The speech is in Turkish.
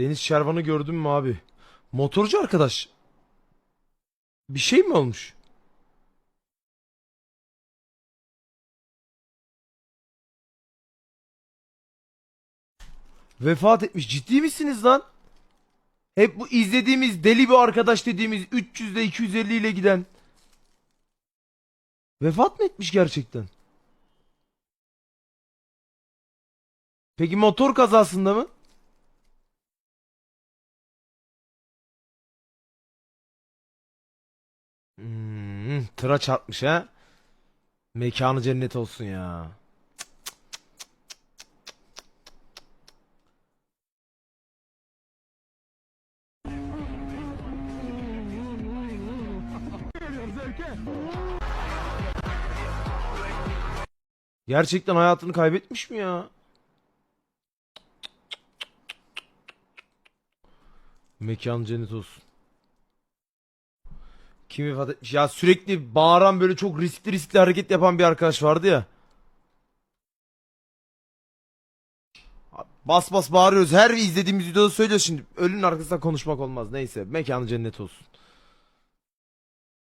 Deniz Şervan'ı gördün mü abi? Motorcu arkadaş. Bir şey mi olmuş? Vefat etmiş. Ciddi misiniz lan? Hep bu izlediğimiz deli bir arkadaş dediğimiz 300 ile 250 ile giden. Vefat mı etmiş gerçekten? Peki motor kazasında mı? Tıra çarpmış ha. Mekanı cennet olsun ya. Gerçekten hayatını kaybetmiş mi ya? Mekan cennet olsun. Kim vefat etmiş? Ya sürekli bağıran böyle çok riskli riskli hareket yapan bir arkadaş vardı ya. Bas bas bağırıyoruz. Her izlediğimiz videoda söylüyoruz şimdi. Ölünün arkasından konuşmak olmaz. Neyse. Mekanı cennet olsun.